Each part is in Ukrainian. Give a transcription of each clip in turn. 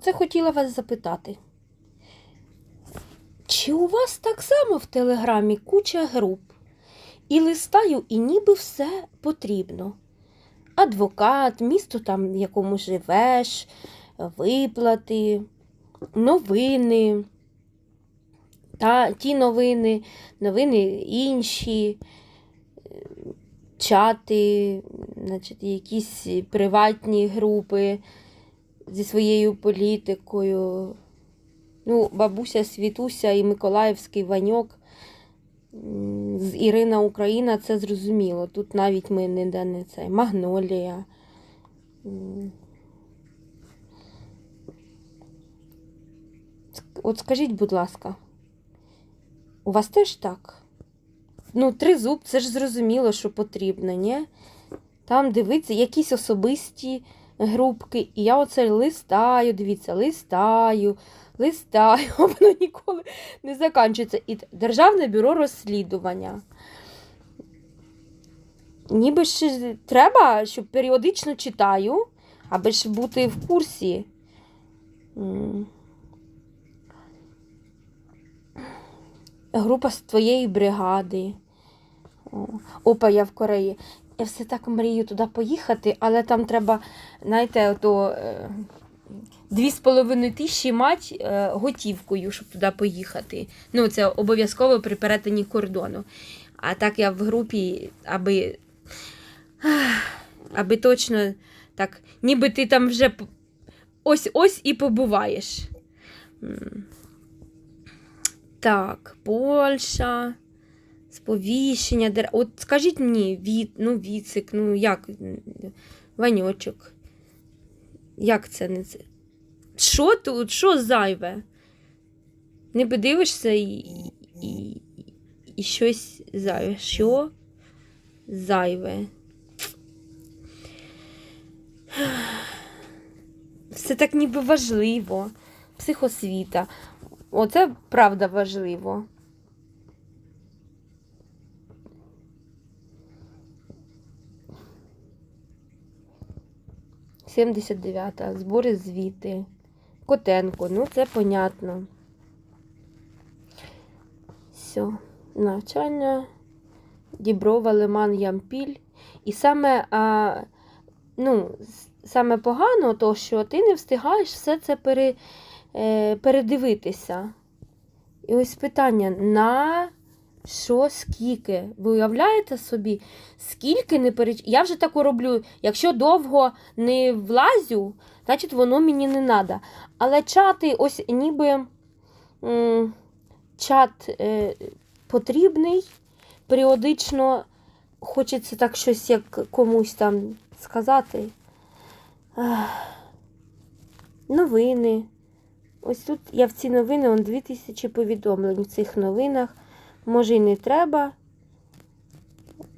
Це хотіла вас запитати. Чи у вас так само в Телеграмі куча груп? І листаю, і ніби все потрібно. Адвокат, місто там, в якому живеш, виплати, новини. Та ті новини, новини інші, чати, значить, якісь приватні групи зі своєю політикою. Ну, бабуся Світуся і Миколаївський Ваньок з Ірина Україна, це зрозуміло. Тут навіть ми не дане це. Магнолія. От скажіть, будь ласка, у вас теж так? Ну, тризуб, це ж зрозуміло, що потрібно, ні? Там дивиться якісь особисті групки. І я оце листаю, дивіться, листаю, листаю, воно ніколи не закінчується. І Державне бюро розслідування. Ніби ж треба, щоб періодично читаю, аби ж бути в курсі. Група з твоєї бригади. Опа, я в Кореї. Я все так мрію туди поїхати, але там треба, знаєте, ото е, дві з половиною тисячі мать е, готівкою, щоб туди поїхати. Ну, це обов'язково при перетині кордону. А так я в групі, аби, аби точно так, ніби ти там вже ось-ось і побуваєш. Так, Польща. Сповіщення. От скажіть мені, від, ну, віцик, ну як, ваньочок. Як це не це? Що тут? Що зайве? Не подивишся і, і, і щось зайве. Що зайве? Все так ніби важливо. Психосвіта. Оце правда важливо. Сімдесят дев'ята. Збори звіти. Котенко, ну це понятно. Все. Навчання. Діброва, Лиман, Ямпіль. І саме, а, ну, саме погано, то, що ти не встигаєш все це пере, е, передивитися. І ось питання: на що скільки? Ви уявляєте собі, скільки не переч... Я вже таку роблю. Якщо довго не влазю, значить воно мені не треба. Але чати, ось ніби м, чат е, потрібний, періодично хочеться так щось як комусь там сказати. Новини. Ось тут я в ці новини он 2000 повідомлень в цих новинах. Може і не треба.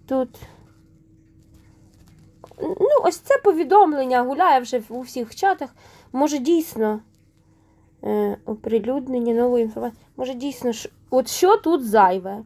Тут. Ну, ось це повідомлення гуляє вже у всіх чатах. Може дійсно е, оприлюднення нової інформації. Може дійсно, от що тут зайве?